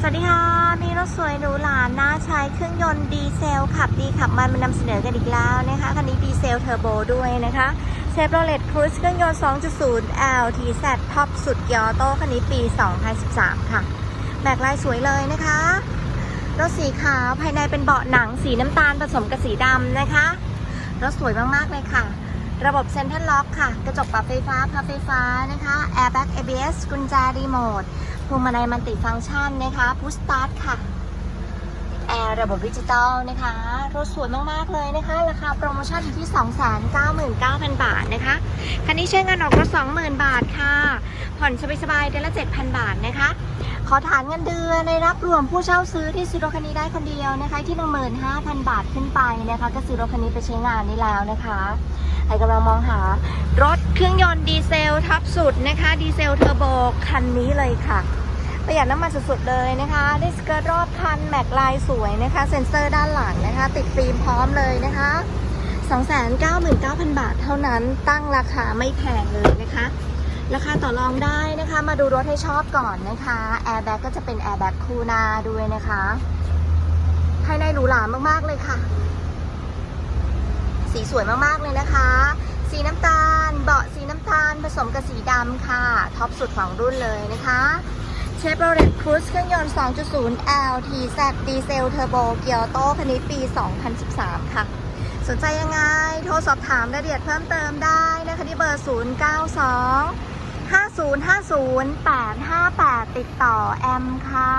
สวัสดีค่ะมีรถสวยหรูหราน่าใช้เครื่องยนต์ดีเซลขับดีขับมันมานำเสนอกันอีกแล้วนะคะคันนี้ดีเซลเทอร์โบด้วยนะคะเชฟโรเลตครูซเครื่องยนต์ 2.0 LTZ ท็อปสุดเกียร์โต้คันนี้ปี 2013 ค่ะแบกลายสวยเลยนะคะรถสีขาวภายในเป็นเบาะหนังสีน้ำตาลผสมกับสีดำนะคะรถสวยมากๆเลยค่ะ ระบบเซ็นทรัลล็อกค่ะ กระจกปรับไฟฟ้าพับไฟฟ้านะคะ Airbag ABS กุญแจรีโมท พวงมาลัยมันติฟังก์ชันนะคะพุชสตาร์ทค่ะ แอร์ระบบดิจิตอลนะคะ รถสวยมาก ๆ เลยนะคะ ราคาโปรโมชั่นอยู่ที่ 299,000 บาทนะคะ คันนี้ใช้เงินออกรถ 20,000 บาทค่ะ ผ่อนสบายๆเดือนละ 7,000 บาทนะคะ ขอฐานเงินเดือนในรับรวมผู้เช่าซื้อที่ซื้อรถคันนี้ได้คนเดียวนะคะที่ 15,000 บาทขึ้นไปนะคะก็ซื้อรถคันนี้ไปใช้งานได้แล้วนะคะใครกำลังมองหารถเครื่องยนต์ดีเซลท็อปสุดนะคะดีเซลเทอร์โบคันนี้เลยค่ะประหยัดน้ำมันสุดๆเลยนะคะได้สเกิร์ตรอบคันแม็กลายสวยนะคะเซ็นเซอร์ด้านหลังนะคะ ติดฟิล์มพร้อมเลยนะคะ299,000 บาทเท่านั้นตั้งราคาไม่แพงเลยนะคะ ราคาต่อรองได้นะคะ มาดูรถให้ชอบก่อนนะคะแอร์แบ็กก็จะเป็นแอร์แบ็กคูนาด้วยนะคะภายในหรูหรามากๆเลยค่ะ สีสวยมากๆเลยนะคะ สีน้ำตาล เบาะสีน้ำตาล ผสมกับสีดำค่ะ ท็อปสุดของรุ่นเลยนะคะเชฟโรเลตครูซเครื่องยนต์ 2.0 LTZ ดีเซลเทอร์โบเกียร์โตคันนี้ปี 2013 ค่ะ สนใจยังไง โทรสอบถามรายละเอียดเพิ่มเติมได้นะคะที่เบอร์ 092 050858 ติดต่อแอมค่ะ